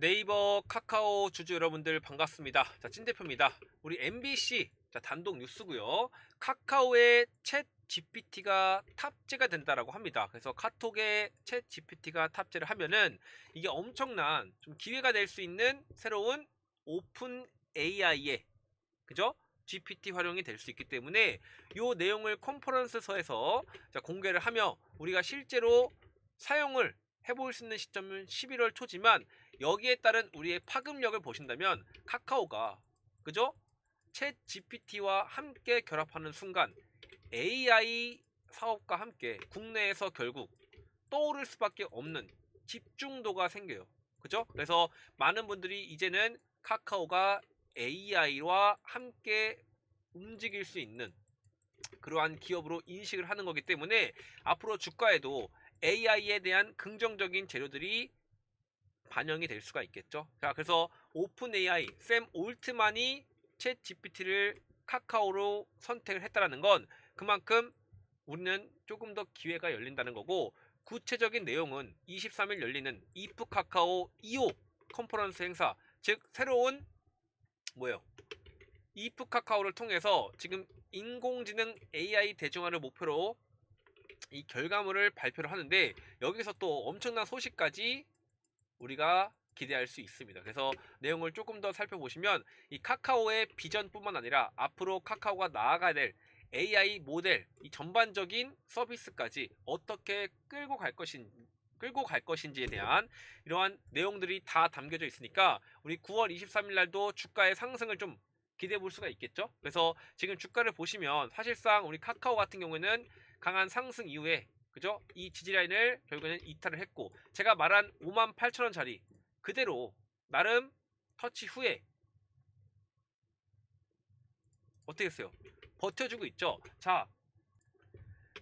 네이버 카카오 주주 여러분들 반갑습니다. 자, 찐 대표입니다. 우리 MBC 자, 단독 뉴스고요. 카카오에 챗 GPT가 탑재가 된다라고 합니다. 그래서 카톡에 챗 GPT가 탑재를 하면은 이게 엄청난 좀 기회가 될 수 있는 새로운 오픈 AI의 그죠? GPT 활용이 될 수 있기 때문에 이 내용을 컨퍼런스서에서 자, 공개를 하며 우리가 실제로 사용을 해볼 수 있는 시점은 11월 초지만 여기에 따른 우리의 파급력을 보신다면 카카오가 그죠? 챗 GPT와 함께 결합하는 순간 AI 사업과 함께 국내에서 결국 떠오를 수밖에 없는 집중도가 생겨요. 그죠? 그래서 많은 분들이 이제는 카카오가 AI와 함께 움직일 수 있는 그러한 기업으로 인식을 하는 거기 때문에 앞으로 주가에도 AI에 대한 긍정적인 재료들이 반영이 될 수가 있겠죠. 자, 그래서 오픈 AI 샘 올트만이 챗 GPT를 카카오로 선택을 했다라는 건 그만큼 우리는 조금 더 기회가 열린다는 거고 구체적인 내용은 23일 열리는 이프 카카오 2호 컨퍼런스 행사 즉 새로운 뭐예요? 이프 카카오를 통해서 지금 인공지능 AI 대중화를 목표로 이 결과물을 발표를 하는데 여기서 또 엄청난 소식까지 우리가 기대할 수 있습니다. 그래서 내용을 조금 더 살펴보시면 이 카카오의 비전뿐만 아니라 앞으로 카카오가 나아가야 될 AI 모델 이 전반적인 서비스까지 어떻게 끌고 갈 것인 끌고 갈 것인지에 대한 이러한 내용들이 다 담겨져 있으니까 우리 9월 23일 날도 주가의 상승을 좀 기대해 볼 수가 있겠죠. 그래서 지금 주가를 보시면 사실상 우리 카카오 같은 경우에는 강한 상승 이후에 그죠? 이 지지 라인을 결국에는 이탈을 했고 제가 말한 5만 8천 원짜리 그대로 나름 터치 후에 어떻게 했어요? 버텨주고 있죠. 자,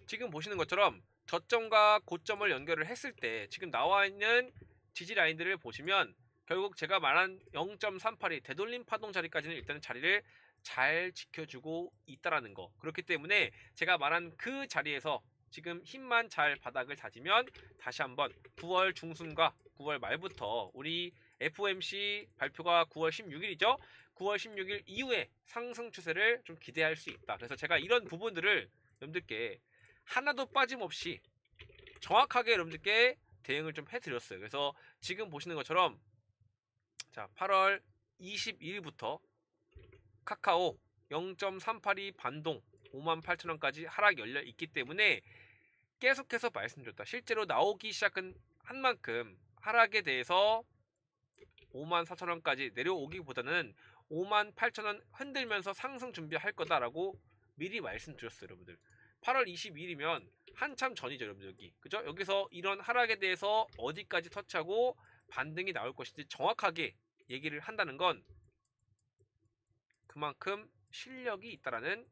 지금 보시는 것처럼 저점과 고점을 연결을 했을 때 지금 나와 있는 지지 라인들을 보시면 결국 제가 말한 0.38이 되돌림 파동 자리까지는 일단은 자리를 잘 지켜주고 있다라는 거. 그렇기 때문에 제가 말한 그 자리에서 지금 힘만 잘 바닥을 다지면 다시 한번 9월 중순과 9월 말부터 우리 FOMC 발표가 9월 16일이죠. 9월 16일 이후에 상승 추세를 좀 기대할 수 있다. 그래서 제가 이런 부분들을 여러분들께 하나도 빠짐없이 정확하게 여러분들께 대응을 좀 해드렸어요. 그래서 지금 보시는 것처럼 자 8월 22일부터 카카오 0.382 반동 58,000원까지 하락 열려 있기 때문에 계속해서 말씀드렸다. 실제로 나오기 시작한 한 만큼 하락에 대해서 54,000원까지 내려오기보다는 58,000원 흔들면서 상승 준비할 거다라고 미리 말씀드렸어요, 여러분들. 8월 22일이면 한참 전이죠, 여러분들 여기. 그죠? 여기서 이런 하락에 대해서 어디까지 터치하고 반등이 나올 것인지 정확하게 얘기를 한다는 건 그만큼 실력이 있다라는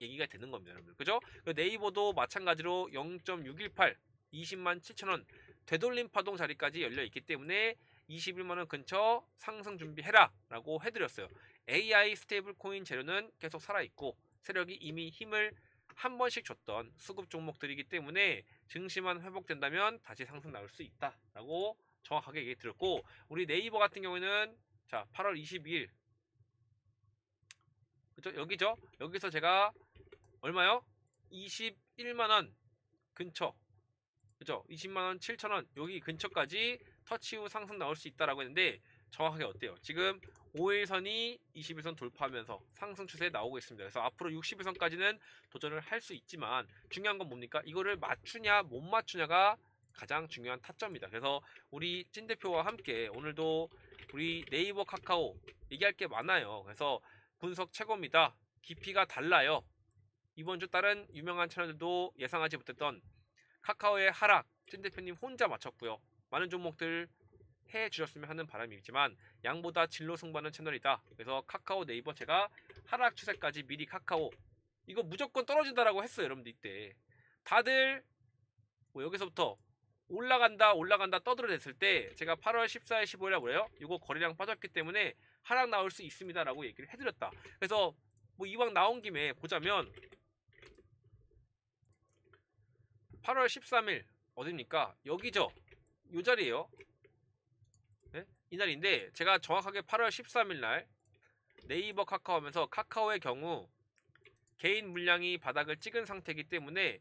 얘기가 되는 겁니다, 여러분들. 그죠? 네이버도 마찬가지로 0.618 20만 7천원 되돌림 파동 자리까지 열려 있기 때문에 21만원 근처 상승 준비해라 라고 해드렸어요. AI 스테이블 코인 재료는 계속 살아있고 세력이 이미 힘을 한 번씩 줬던 수급 종목들이기 때문에 증시만 회복된다면 다시 상승 나올 수 있다 라고 정확하게 얘기 드렸고 우리 네이버 같은 경우에는 자 8월 22일 그죠 여기죠 여기서 제가 얼마요? 21만원 근처. 그죠? 20만원 7천원 여기 근처까지 터치 후 상승 나올 수 있다라고 했는데 정확하게 어때요? 지금 5일선이 21선 돌파하면서 상승 추세에 나오고 있습니다. 그래서 앞으로 61선까지는 도전을 할 수 있지만 중요한 건 뭡니까? 이거를 맞추냐 못 맞추냐가 가장 중요한 타점입니다. 그래서 우리 찐 대표와 함께 오늘도 우리 네이버 카카오 얘기할 게 많아요. 그래서 분석 최고입니다. 깊이가 달라요 이번 주 다른 유명한 채널들도 예상하지 못했던 카카오의 하락 찐 대표님 혼자 맞췄고요. 많은 종목들 해 주셨으면 하는 바람이지만 양보다 진로 승부하는 채널이다. 그래서 카카오 네이버 제가 하락 추세까지 미리 카카오 이거 무조건 떨어진다라고 했어요. 여러분들 이때 다들 뭐 여기서부터 올라간다 올라간다 떠들어댔을 때 제가 8월 14일 15일에 뭐래요? 이거 거래량 빠졌기 때문에 하락 나올 수 있습니다라고 얘기를 해드렸다. 그래서 뭐 이왕 나온 김에 보자면 8월 13일 어딥니까? 여기죠. 요 자리에요. 이날인데 제가 정확하게 8월 13일 날 네이버 카카오 하면서 카카오의 경우 개인 물량이 바닥을 찍은 상태이기 때문에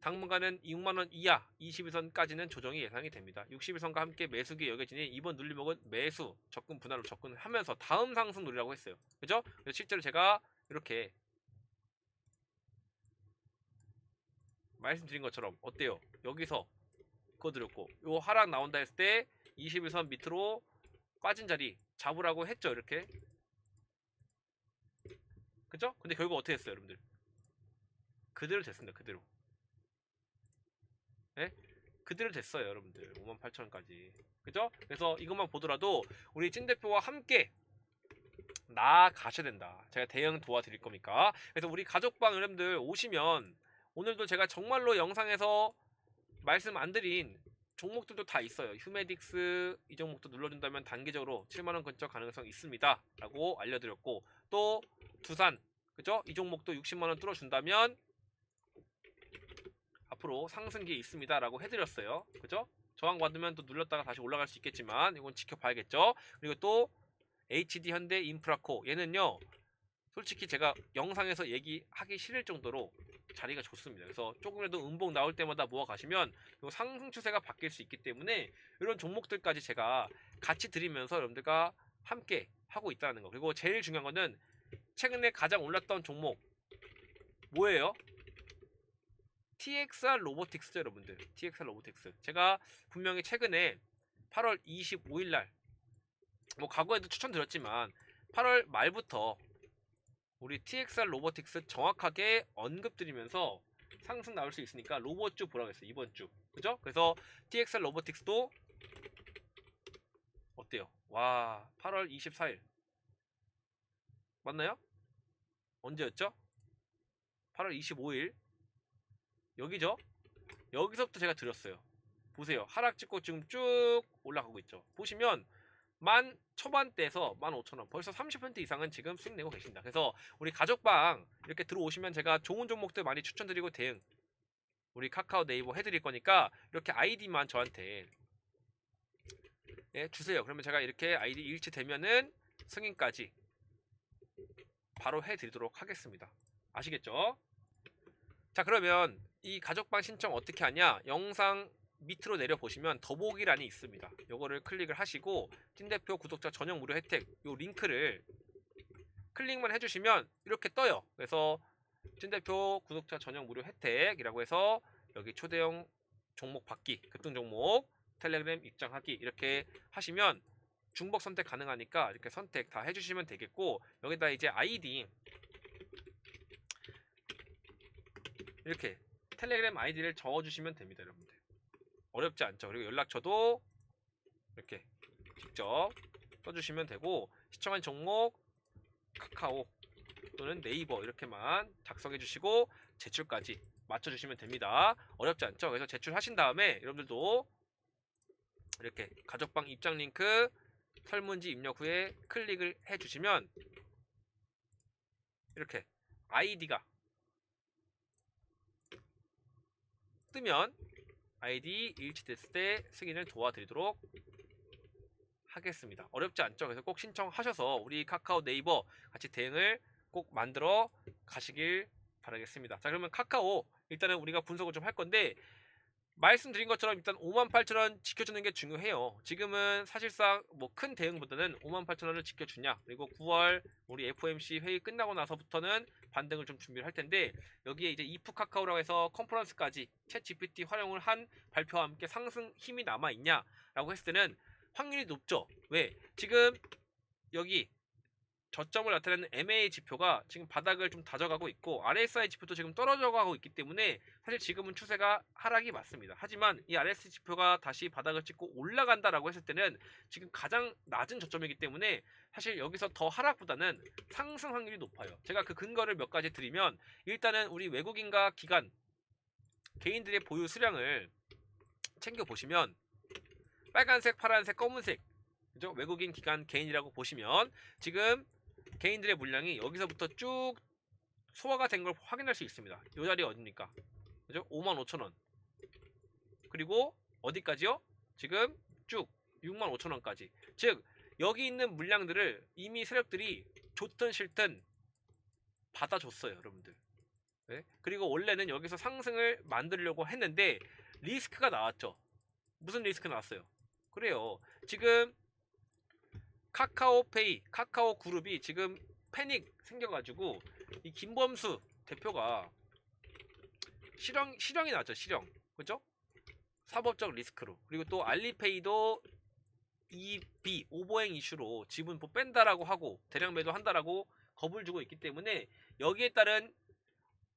당분간은 6만원 이하 21선까지는 조정이 예상이 됩니다. 61선과 함께 매수기 여겨지니 이번 눌림목은 매수 접근 분할로 접근하면서 다음 상승 누리라고 했어요. 그죠? 실제로 제가 이렇게 말씀드린 것처럼 어때요? 여기서 그거 드렸고 요 하락 나온다 했을 때 21선 밑으로 빠진 자리 잡으라고 했죠 이렇게 그죠? 근데 결국 어떻게 했어요 여러분들 그대로 됐습니다 그대로 네? 그대로 됐어요 여러분들 58,000원까지 그죠? 그래서 이것만 보더라도 우리 찐 대표와 함께 나가셔야 된다 제가 대응 도와드릴 거니까 그래서 우리 가족방 여러분들 오시면 오늘도 제가 정말로 영상에서 말씀 안 드린 종목들도 다 있어요. 휴메딕스 이 종목도 눌러준다면 단기적으로 7만원 근처 가능성 있습니다. 라고 알려드렸고 또 두산 그죠? 이 종목도 60만원 뚫어준다면 앞으로 상승기 있습니다. 라고 해드렸어요. 그죠? 저항 받으면 또 눌렀다가 다시 올라갈 수 있겠지만 이건 지켜봐야겠죠. 그리고 또 HD 현대 인프라코 얘는요 솔직히 제가 영상에서 얘기하기 싫을 정도로 자리가 좋습니다. 그래서 조금이라도 음봉 나올 때마다 모아 가시면 요 상승 추세가 바뀔 수 있기 때문에 이런 종목들까지 제가 같이 드리면서 여러분들과 함께 하고 있다는 거. 그리고 제일 중요한 거는 최근에 가장 올랐던 종목 뭐예요? TXR 로보틱스죠, 여러분들. TXR 로보틱스. 제가 분명히 최근에 8월 25일 날 뭐 과거에도 추천드렸지만 8월 말부터 우리 TXR 로보틱스 정확하게 언급드리면서 상승 나올 수 있으니까 로봇 주 보라고 했어요. 이번 주. 그죠? 그래서 TXR 로보틱스도 어때요? 와, 8월 24일. 맞나요? 언제였죠? 8월 25일. 여기죠? 여기서부터 제가 드렸어요. 보세요. 하락 찍고 지금 쭉 올라가고 있죠. 보시면 만 초반대에서 만 오천 원 벌써 30% 이상은 지금 수익 내고 계십니다. 그래서 우리 가족방 이렇게 들어오시면 제가 좋은 종목들 많이 추천드리고 대응 우리 카카오 네이버 해드릴 거니까 이렇게 아이디만 저한테 예, 주세요. 그러면 제가 이렇게 아이디 일치되면은 승인까지 바로 해드리도록 하겠습니다. 아시겠죠? 자 그러면 이 가족방 신청 어떻게 하냐? 영상 밑으로 내려 보시면 더보기란이 있습니다. 요거를 클릭을 하시고 찐대표 구독자 전용 무료 혜택 요 링크를 클릭만 해주시면 이렇게 떠요. 그래서 찐대표 구독자 전용 무료 혜택이라고 해서 여기 초대형 종목 받기 급등 종목 텔레그램 입장하기 이렇게 하시면 중복 선택 가능하니까 이렇게 선택 다 해주시면 되겠고 여기다 이제 아이디 이렇게 텔레그램 아이디를 적어주시면 됩니다, 여러분들. 어렵지 않죠. 그리고 연락처도 이렇게 직접 써주시면 되고 시청한 종목 카카오 또는 네이버 이렇게만 작성해 주시고 제출까지 맞춰주시면 됩니다. 어렵지 않죠. 그래서 제출하신 다음에 여러분들도 이렇게 가족방 입장 링크 설문지 입력 후에 클릭을 해주시면 이렇게 아이디가 뜨면 아이디 일치됐을 때 승인을 도와드리도록 하겠습니다. 어렵지 않죠? 그래서 꼭 신청하셔서 우리 카카오 네이버 같이 대응을 꼭 만들어 가시길 바라겠습니다. 자 그러면 카카오 일단은 우리가 분석을 좀 할 건데 말씀드린 것처럼 일단 58,000원 지켜주는 게 중요해요. 지금은 사실상 뭐 큰 대응보다는 58,000원을 지켜주냐 그리고 9월 우리 FOMC 회의 끝나고 나서부터는 반등을 좀 준비를 할 텐데 여기에 이제 이프 카카오라고 해서 컨퍼런스까지 챗 GPT 활용을 한 발표와 함께 상승 힘이 남아 있냐라고 했을 때는 확률이 높죠. 왜? 지금 여기 저점을 나타내는 MA 지표가 지금 바닥을 좀 다져가고 있고 RSI 지표도 지금 떨어져 가고 있기 때문에 사실 지금은 추세가 하락이 맞습니다. 하지만 이 RSI 지표가 다시 바닥을 찍고 올라간다라고 했을 때는 지금 가장 낮은 저점이기 때문에 사실 여기서 더 하락보다는 상승 확률이 높아요. 제가 그 근거를 몇 가지 드리면 일단은 우리 외국인과 기관 개인들의 보유 수량을 챙겨 보시면 빨간색, 파란색, 검은색 그죠? 외국인 기관 개인이라고 보시면 지금 개인들의 물량이 여기서부터 쭉 소화가 된 걸 확인할 수 있습니다. 이 자리 어딥니까? 그죠? 55,000원. 그리고 어디까지요? 지금 쭉 6만 5천 원까지. 즉 여기 있는 물량들을 이미 세력들이 좋든 싫든 받아줬어요, 여러분들. 네? 그리고 원래는 여기서 상승을 만들려고 했는데 리스크가 나왔죠. 무슨 리스크 나왔어요? 그래요. 지금 카카오페이, 카카오 그룹이 지금 패닉 생겨가지고 이 김범수 대표가 실형 실형이 나왔죠. 실형, 그죠? 사법적 리스크로 그리고 또 알리페이도 EB 오버행 이슈로 지분 뭐 뺀다라고 하고 대량 매도한다라고 겁을 주고 있기 때문에 여기에 따른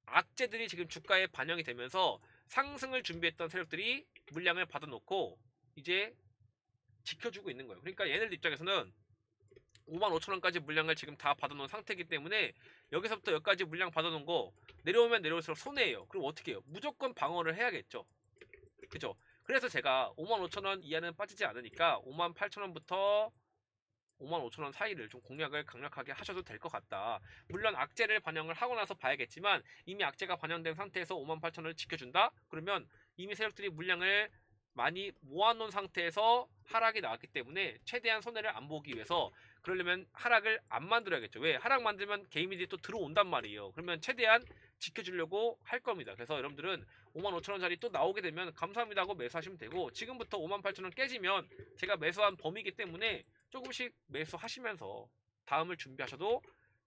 악재들이 지금 주가에 반영이 되면서 상승을 준비했던 세력들이 물량을 받아놓고 이제 지켜주고 있는 거예요. 그러니까 얘네들 입장에서는 5만 5천 원까지 물량을 지금 다 받아놓은 상태이기 때문에 여기서부터 여기까지 물량 받아놓은 거 내려오면 내려올수록 손해예요. 그럼 어떻게 해요? 무조건 방어를 해야겠죠. 그죠? 그래서 제가 5만 5천 원 이하는 빠지지 않으니까 5만 8천 원부터 5만 5천 원 사이를 좀 공략을 강력하게 하셔도 될 것 같다. 물론 악재를 반영을 하고 나서 봐야겠지만 이미 악재가 반영된 상태에서 5만 8천 원을 지켜준다? 그러면 이미 세력들이 물량을 많이 모아놓은 상태에서 하락이 나왔기 때문에 최대한 손해를 안 보기 위해서 그러려면 하락을 안 만들어야겠죠. 왜? 하락 만들면 개미들이 또 들어온단 말이에요. 그러면 최대한 지켜주려고 할 겁니다. 그래서 여러분들은 5만 5천 원짜리 또 나오게 되면 감사합니다 하고 매수하시면 되고 지금부터 5만 8천 원 깨지면 제가 매수한 범위이기 때문에 조금씩 매수하시면서 다음을 준비하셔도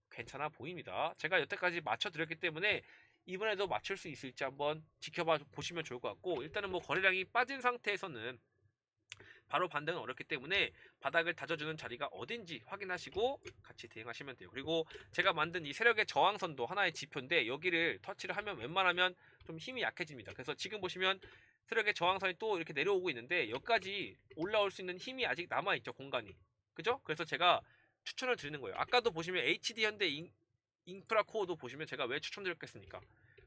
괜찮아 보입니다. 제가 여태까지 맞춰드렸기 때문에 이번에도 맞출 수 있을지 한번 지켜봐 보시면 좋을 것 같고 일단은 뭐 거래량이 빠진 상태에서는 바로 반등은 어렵기 때문에 바닥을 다져주는 자리가 어딘지 확인하시고 같이 대응하시면 돼요. 그리고 제가 만든 이 세력의 저항선도 하나의 지표인데 여기를 터치를 하면 웬만하면 좀 힘이 약해집니다. 그래서 지금 보시면 세력의 저항선이 또 이렇게 내려오고 있는데 여기까지 올라올 수 있는 힘이 아직 남아있죠 공간이. 그죠? 그래서 제가 추천을 드리는 거예요. 아까도 보시면 HD 현대 인, 인프라 코어도 보시면 제가 왜 추천드렸겠습니까?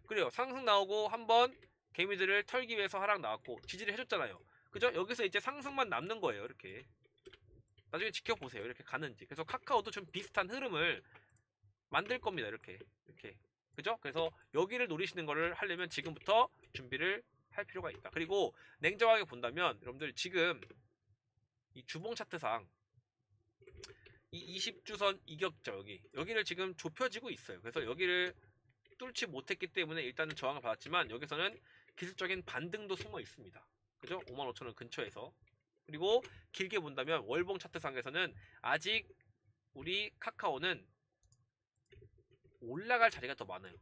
그래요. 상승 나오고 한번 개미들을 털기 위해서 하락 나왔고 지지를 해줬잖아요. 그죠? 여기서 이제 상승만 남는 거예요. 이렇게. 나중에 지켜보세요. 이렇게 가는지. 그래서 카카오도 좀 비슷한 흐름을 만들 겁니다. 이렇게. 이렇게. 그죠? 그래서 여기를 노리시는 거를 하려면 지금부터 준비를 할 필요가 있다. 그리고 냉정하게 본다면 여러분들 지금 이 주봉 차트상 이 20주선 이격자 여기 여기를 지금 좁혀지고 있어요. 그래서 여기를 뚫지 못했기 때문에 일단은 저항을 받았지만 여기서는 기술적인 반등도 숨어 있습니다. 그죠? 55,000원 근처에서 그리고 길게 본다면 월봉 차트상에서는 아직 우리 카카오는 올라갈 자리가 더 많아요.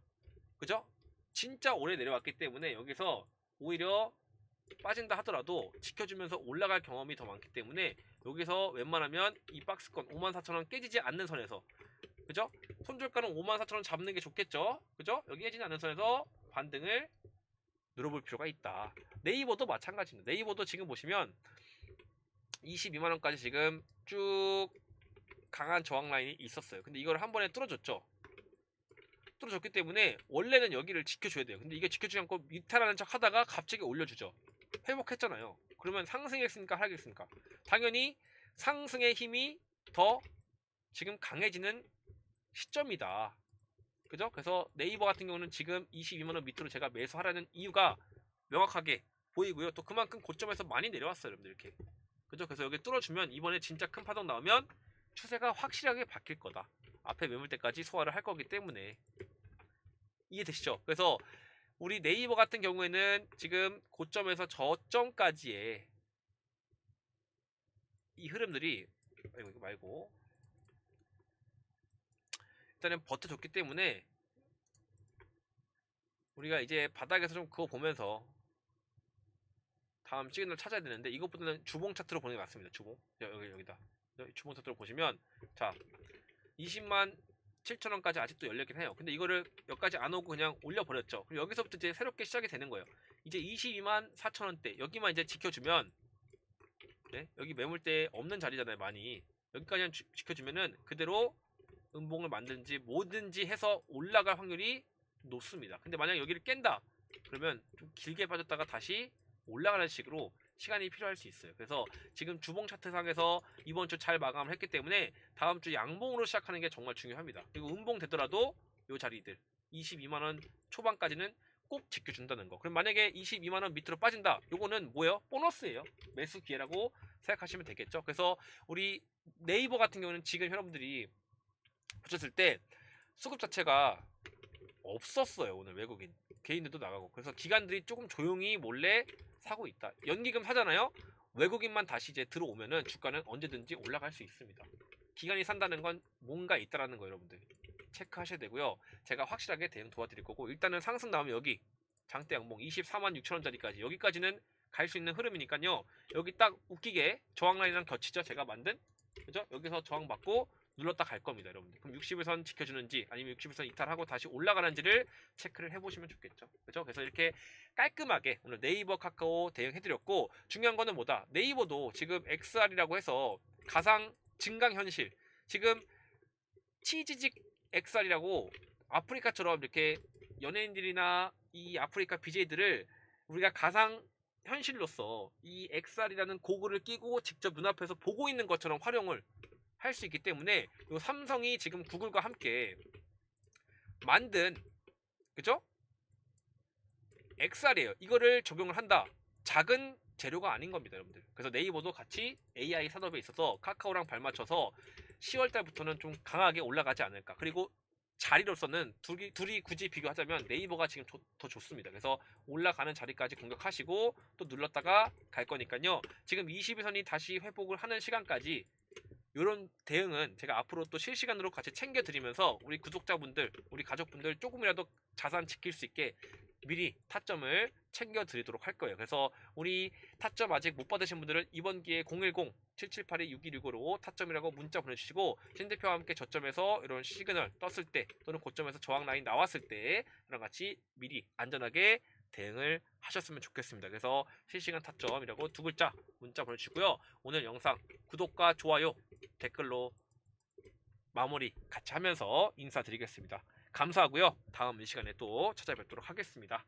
그죠? 진짜 오래 내려왔기 때문에 여기서 오히려 빠진다 하더라도 지켜주면서 올라갈 경험이 더 많기 때문에 여기서 웬만하면 이 박스권 54,000원 깨지지 않는 선에서 그죠? 손절가는 54,000원 잡는 게 좋겠죠? 그죠? 여기 깨지지 않는 선에서 반등을 누려볼 필요가 있다. 네이버도 마찬가지입니다. 네이버도 지금 보시면 22만원까지 지금 쭉 강한 저항 라인이 있었어요. 근데 이걸 한 번에 뚫어줬죠. 뚫어줬기 때문에 원래는 여기를 지켜줘야 돼요. 근데 이게 지켜주지 않고 이탈하는 척 하다가 갑자기 올려주죠. 회복했잖아요. 그러면 상승했습니까? 하락했습니까? 당연히 상승의 힘이 더 지금 강해지는 시점이다. 그죠? 그래서 네이버 같은 경우는 지금 22만원 밑으로 제가 매수하라는 이유가 명확하게 보이고요. 또 그만큼 고점에서 많이 내려왔어요. 여러분들 이렇게. 그죠? 그래서 여기 뚫어주면 이번에 진짜 큰 파동 나오면 추세가 확실하게 바뀔 거다. 앞에 매물대까지 소화를 할 거기 때문에 이해되시죠? 그래서 우리 네이버 같은 경우에는 지금 고점에서 저점까지의 이 흐름들이 아이고 이거 말고 일단은 버텨줬기 때문에 우리가 이제 바닥에서 좀 그거 보면서 다음 시그널 찾아야 되는데 이것보다는 주봉 차트로 보는 게 맞습니다. 주봉 여기 여기다 주봉 차트로 보시면 자 20만 7천원까지 아직도 열렸긴 해요. 근데 이거를 여기까지 안 오고 그냥 올려버렸죠. 그럼 여기서부터 이제 새롭게 시작이 되는 거예요. 이제 22만 4천원대 여기만 이제 지켜주면 네? 여기 매물대 없는 자리잖아요. 많이 여기까지만 지- 지켜주면은 그대로 음봉을 만든지 뭐든지 해서 올라갈 확률이 높습니다. 근데 만약 여기를 깬다 그러면 좀 길게 빠졌다가 다시 올라가는 식으로 시간이 필요할 수 있어요. 그래서 지금 주봉 차트상에서 이번 주 잘 마감을 했기 때문에 다음 주 양봉으로 시작하는 게 정말 중요합니다. 그리고 음봉 되더라도 요 자리들 22만원 초반까지는 꼭 지켜준다는 거. 그럼 만약에 22만 원 밑으로 빠진다. 요거는 뭐예요? 보너스예요. 매수 기회라고 생각하시면 되겠죠. 그래서 우리 네이버 같은 경우는 지금 여러분들이 보셨을 때 수급 자체가 없었어요. 오늘 외국인 개인들도 나가고 그래서 기관들이 조금 조용히 몰래 사고 있다. 연기금 사잖아요. 외국인만 다시 이제 들어오면은 주가는 언제든지 올라갈 수 있습니다. 기관이 산다는 건 뭔가 있다라는 거 여러분들 체크하셔야 되고요. 제가 확실하게 대응 도와드릴 거고 일단은 상승 나오면 여기 장대 양봉 24만 6천 원짜리까지 여기까지는 갈 수 있는 흐름이니까요. 여기 딱 웃기게 저항 라인이랑 겹치죠. 제가 만든 그죠? 여기서 저항 받고 눌렀다 갈 겁니다, 여러분들. 그럼 60일선 지켜주는지 아니면 60일선 이탈하고 다시 올라가는지를 체크를 해보시면 좋겠죠. 그죠? 그래서 이렇게 깔끔하게 오늘 네이버 카카오 대응해드렸고 중요한 거는 뭐다? 네이버도 지금 XR이라고 해서 가상 증강 현실 지금 치즈직 XR이라고 아프리카처럼 이렇게 연예인들이나 이 아프리카 BJ들을 우리가 가상 현실로서 이 XR이라는 고글을 끼고 직접 눈앞에서 보고 있는 것처럼 활용을 할 수 있기 때문에 요 삼성이 지금 구글과 함께 만든 그죠? XR이에요. 이거를 적용을 한다. 작은 재료가 아닌 겁니다, 여러분들. 그래서 네이버도 같이 AI 산업에 있어서 카카오랑 발맞춰서 10월 달부터는 좀 강하게 올라가지 않을까. 그리고 자리로서는 둘이, 둘이 굳이 비교하자면 네이버가 지금 좋- 더 좋습니다. 그래서 올라가는 자리까지 공격하시고 또 눌렀다가 갈 거니까요. 지금 22선이 다시 회복을 하는 시간까지 이런 대응은 제가 앞으로 또 실시간으로 같이 챙겨드리면서 우리 구독자분들, 우리 가족분들 조금이라도 자산 지킬 수 있게 미리 타점을 챙겨드리도록 할 거예요. 그래서 우리 타점 아직 못 받으신 분들은 이번 기회에 010-7782-6165로 타점이라고 문자 보내주시고 신 대표와 함께 저점에서 이런 시그널 떴을 때 또는 고점에서 저항 라인 나왔을 때 이랑 같이 미리 안전하게 대응을 하셨으면 좋겠습니다. 그래서 실시간 타점이라고 두 글자 문자 보내주시고요. 오늘 영상 구독과 좋아요 댓글로 마무리 같이 하면서 인사드리겠습니다. 감사하고요. 다음 이 시간에 또 찾아뵙도록 하겠습니다.